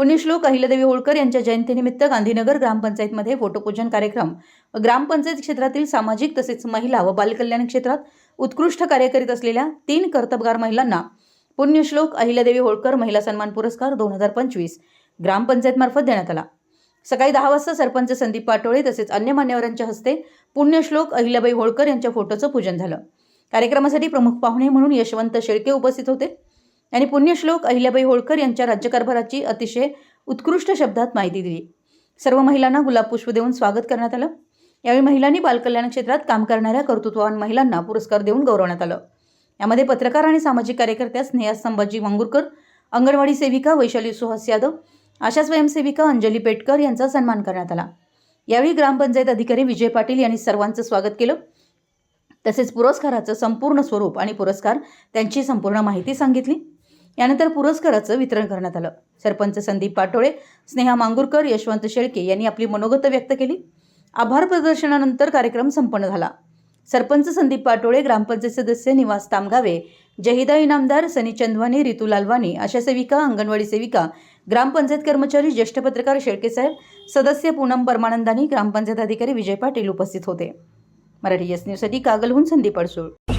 पुण्यश्लोक अहिल्यादेवी होळकर यांच्या जयंतीनिमित्त गांधीनगर ग्रामपंचायतमध्ये फोटोपूजन कार्यक्रम. व ग्रामपंचायत क्षेत्रातील सामाजिक तसेच महिला व बालकल्याण क्षेत्रात उत्कृष्ट कार्य करीत असलेल्या तीन कर्तबगार महिलांना पुण्यश्लोक अहिल्यादेवी होळकर महिला सन्मान पुरस्कार दोन हजार पंचवीस ग्रामपंचायतमार्फत देण्यात आला. सकाळी दहा वाजता सरपंच संदीप पाटोळे तसेच अन्य मान्यवरांच्या हस्ते पुण्यश्लोक अहिल्याबाई होळकर यांच्या फोटोचं पूजन झालं. कार्यक्रमासाठी प्रमुख पाहुणे म्हणून यशवंत शेळके उपस्थित होते. आणि पुण्यश्लोक अहिल्याबाई होळकर यांच्या राज्यकारभाराची अतिशय उत्कृष्ट शब्दात माहिती दिली. सर्व महिलांना गुलाब पुष्प देऊन स्वागत करण्यात आलं. यावेळी महिलांनी बालकल्याण क्षेत्रात काम करणाऱ्या कर्तृत्ववान महिलांना पुरस्कार देऊन गौरवण्यात आलं. यामध्ये पत्रकार आणि सामाजिक कार्यकर्त्या स्नेहा संभाजी वांगुरकर अंगणवाडी सेविका वैशाली सुहास यादव आशा स्वयंसेविका अंजली पेटकर यांचा सन्मान करण्यात आला. यावेळी ग्रामपंचायत अधिकारी विजय पाटील यांनी सर्वांचं स्वागत केलं. तसेच पुरस्काराचं संपूर्ण स्वरूप आणि पुरस्कार त्यांची संपूर्ण माहिती सांगितली. यानंतर पुरस्काराचं वितरण करण्यात आलं. सरपंच संदीप पाटोळे स्नेहा मांगुरकर यशवंत शेळके यांनी आपली मनोगत व्यक्त केली. आभार प्रदर्शनानंतर कार्यक्रम संपन्न झाला. सरपंच संदीप पाटोळे ग्रामपंचायत सदस्य निवास तामगावे जहिदा इनामदार सनी चंदवानी रितू लालवानी आशा सेविका अंगणवाडी सेविका ग्रामपंचायत कर्मचारी ज्येष्ठ पत्रकार शेळकेसाहेब सदस्य पूनम परमानंदानी ग्रामपंचायत अधिकारी विजय पाटील उपस्थित होते. मराठी एस न्यूजसाठी कागलहून संदीप अडसूळ.